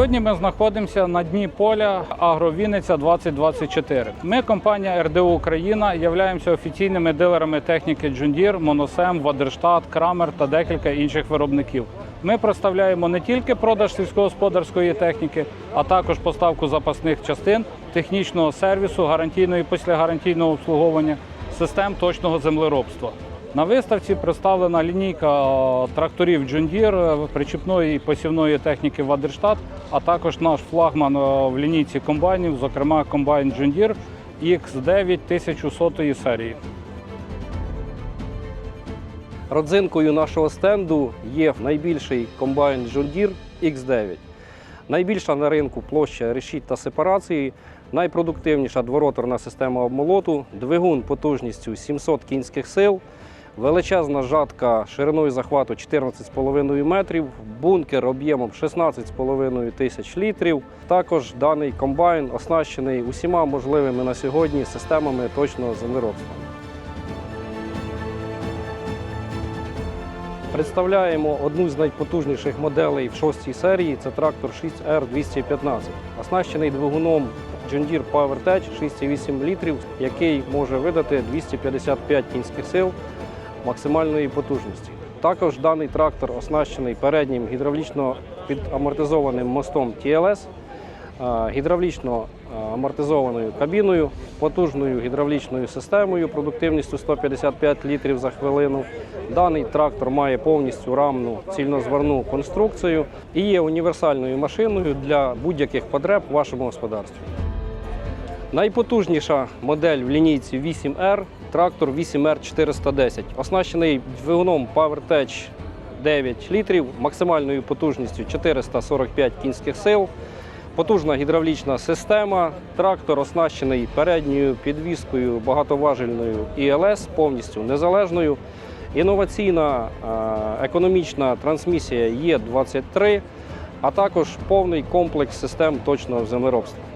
Сьогодні ми знаходимося на дні поля Агровінниця 2024. Ми, компанія РДУ Україна, являємося офіційними дилерами техніки Deere, Моносем, Вадерштат, Крамер та декілька інших виробників. Ми представляємо не тільки продаж сільськогосподарської техніки, а також поставку запасних частин, технічного сервісу, гарантійного і післягарантійного обслуговування, систем точного землеробства. На виставці представлена лінійка е, тракторів е, причіпної і посівної техніки Вадерштат, а також наш флагман е, в лінійці комбайнів, зокрема комбайн Deere X9 1100 серії. Родзинкою нашого стенду є найбільший комбайн Deere X9. Найбільша на ринку площа решіт та сепарації, найпродуктивніша двороторна система обмолоту, двигун потужністю 700 кінських сил, величезна жатка шириною захвату 14,5 метрів, бункер об'ємом 16,5 тисяч літрів. Також даний комбайн оснащений усіма можливими на сьогодні системами точного землеробства. Представляємо одну з найпотужніших моделей в шостій серії. Це трактор 6R215, оснащений двигуном John Deere PowerTech 6,8 літрів, який може видати 255 кінських сил максимальної потужності. Також даний трактор оснащений переднім гідравлічно підамортизованим мостом TLS, гідравлічно амортизованою кабіною, потужною гідравлічною системою продуктивністю 155 літрів за хвилину. Даний трактор має повністю рамну цільнозварну конструкцію і є універсальною машиною для будь-яких потреб в вашому господарстві. Найпотужніша модель в лінійці 8R трактор 8R410, оснащений двигуном PowerTech 9 літрів, максимальною потужністю 445 кінських сил. Потужна гідравлічна система. Трактор оснащений передньою підвіскою багатоважельною ІЛС, повністю незалежною. Інноваційна е, економічна трансмісія Є23, а також повний комплекс систем точного землеробства.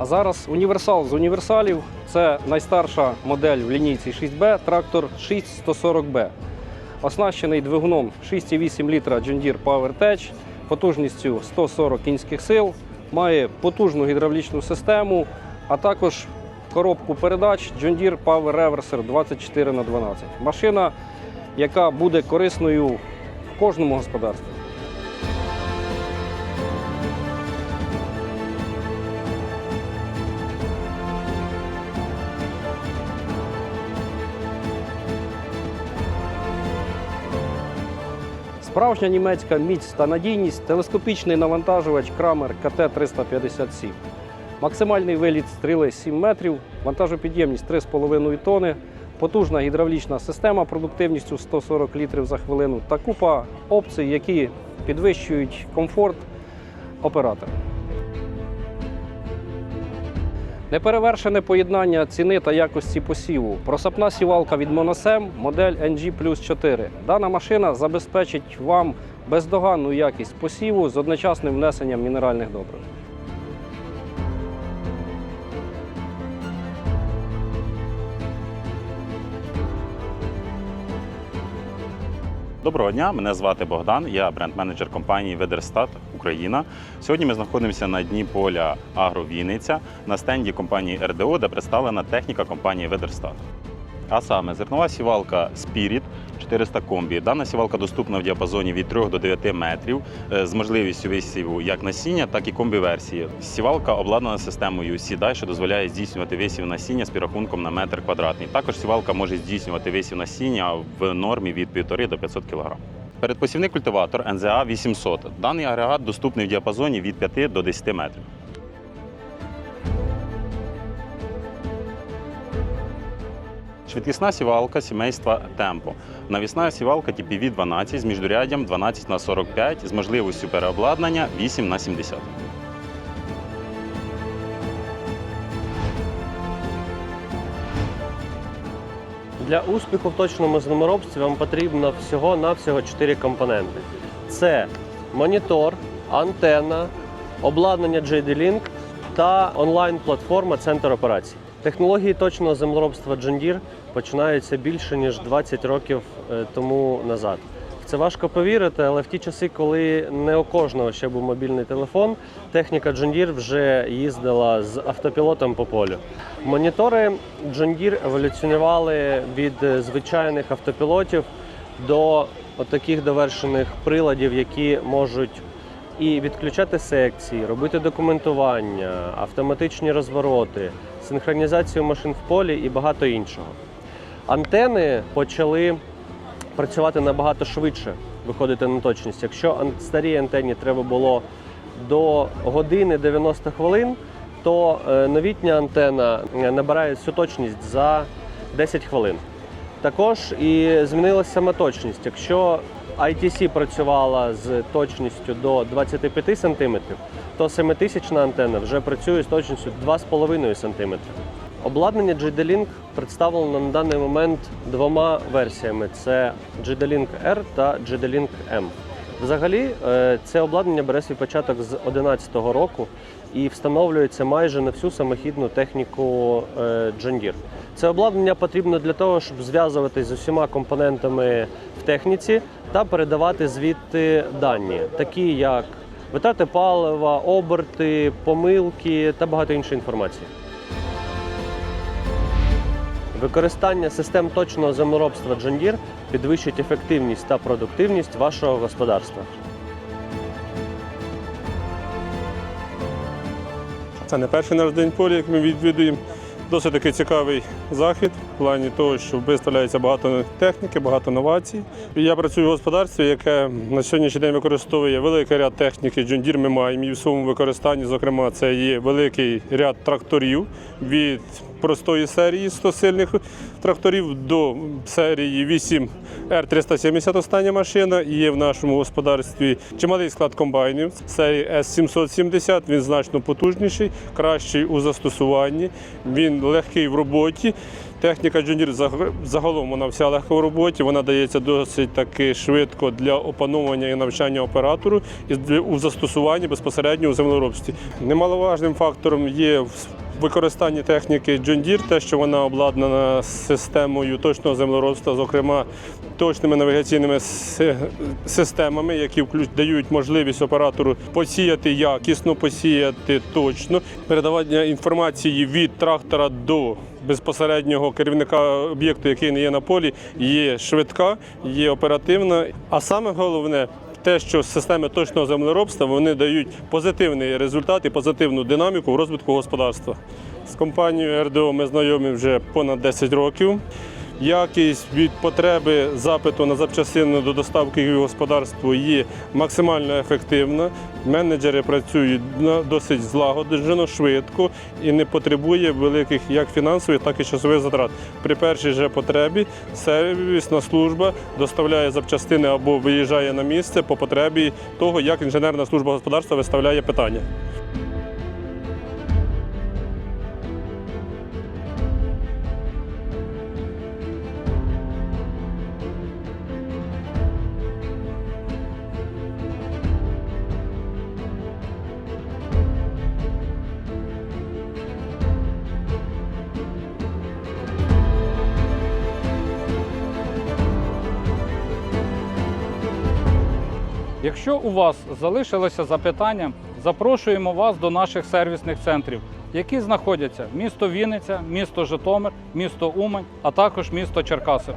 А зараз універсал з універсалів це найстарша модель в лінійці 6B, трактор 6140B. Оснащений двигуном 6,8 літра John Deere PowerTech потужністю 140 кінських сил, має потужну гідравлічну систему, а також коробку передач John Deere Power Reverser 24 на 12 Машина, яка буде корисною в кожному господарстві. Справжня німецька міць та надійність телескопічний навантажувач Крамер КТ-357. Максимальний виліт стріли 7 метрів, вантажопідємність 3,5 тонни, потужна гідравлічна система продуктивністю 140 літрів за хвилину та купа опцій, які підвищують комфорт оператора. Неперевершене поєднання ціни та якості посіву. Просапна сівалка від Monosem, модель NG Plus 4. Дана машина забезпечить вам бездоганну якість посіву з одночасним внесенням мінеральних добрив. Доброго дня, мене звати Богдан, я бренд-менеджер компанії Ведерстат Україна. Сьогодні ми знаходимося на дні поля Агровінниця на стенді компанії РДО, де представлена техніка компанії Ведерстат. А саме зернова сівалка Spirit 400 комбі. Дана сівалка доступна в діапазоні від 3 до 9 метрів е, з можливістю висіву як насіння, так і комбі-версії. Сівалка обладнана системою сідай, що дозволяє здійснювати висів насіння з підрахунком на метр квадратний. Також сівалка може здійснювати висів насіння в нормі від 1,5 до 500 кг. Передпосівний культиватор НЗА 800. Даний агрегат доступний в діапазоні від 5 до 10 метрів. Швидкісна сівалка сімейства Темпо. Навісна сівалка TPV 12 з міждуряддям 12 на 45 з можливістю переобладнання 8 на 70. Для успіху в точному землеробстві вам потрібно всього-навсього 4 компоненти: це монітор, антенна, обладнання JD-Link та онлайн-платформа Центр операцій. Технології точного землеробства John Deere починаються більше ніж 20 років е, тому назад. Це важко повірити, але в ті часи, коли не у кожного ще був мобільний телефон, техніка John Deere вже їздила з автопілотом по полю. Монітори John Deere еволюціонували від е, звичайних автопілотів до таких довершених приладів, які можуть і відключати секції, робити документування, автоматичні розвороти, синхронізацію машин в полі і багато іншого. Антени почали працювати набагато швидше, виходити на точність. Якщо старій антенні треба було до години 90 хвилин, то е, новітня антена е, набирає всю точність за 10 хвилин. Також і змінилася сама точність. Якщо ITC працювала з точністю до 25 см, то 7000 антенна вже працює з точністю 2,5 см. Обладнання GD-Link представлено на даний момент двома версіями: це GD-Link R та GD-Link M. Взагалі, е, це обладнання бере свій початок з 2011 року і встановлюється майже на всю самохідну техніку е, John Deere. Це обладнання потрібно для того, щоб зв'язуватись з усіма компонентами в техніці та передавати звідти дані, такі як витрати палива, оберти, помилки та багато іншої інформації. Використання систем точного землеробства John Deere підвищить ефективність та продуктивність вашого господарства. Це не перший наш день полі, як ми відвідуємо. Досить такий цікавий захід в плані того, що виставляється багато техніки, багато новацій. Я працюю в господарстві, яке на сьогоднішній день використовує великий ряд техніки. Джундір ми маємо і в своєму використанні, зокрема, це є великий ряд тракторів від простої серії 100 сильних тракторів до серії 8 R370 остання машина. І є в нашому господарстві чималий склад комбайнів серії S770. Він значно потужніший, кращий у застосуванні. Він легкий в роботі. Техніка John загалом вона вся легка в роботі. Вона дається досить таки швидко для опановування і навчання оператору і у застосуванні безпосередньо у землеробстві. Немаловажним фактором є використанні техніки John Deere, те, що вона обладнана системою точного землеробства, зокрема точними навігаційними системами, які дають можливість оператору посіяти якісно, посіяти точно, передавання інформації від трактора до безпосереднього керівника об'єкту, який не є на полі, є швидка, є оперативна. А саме головне. Те, що системи точного землеробства вони дають позитивний результат і позитивну динаміку в розвитку господарства. З компанією РДО ми знайомі вже понад 10 років. Якість від потреби запиту на запчастини до доставки в господарство є максимально ефективна. Менеджери працюють досить злагоджено, швидко і не потребує великих як фінансових, так і часових затрат. При першій же потребі сервісна служба доставляє запчастини або виїжджає на місце по потребі того, як інженерна служба господарства виставляє питання. Якщо у вас залишилося запитання, запрошуємо вас до наших сервісних центрів, які знаходяться місто Вінниця, місто Житомир, місто Умань, а також місто Черкаси.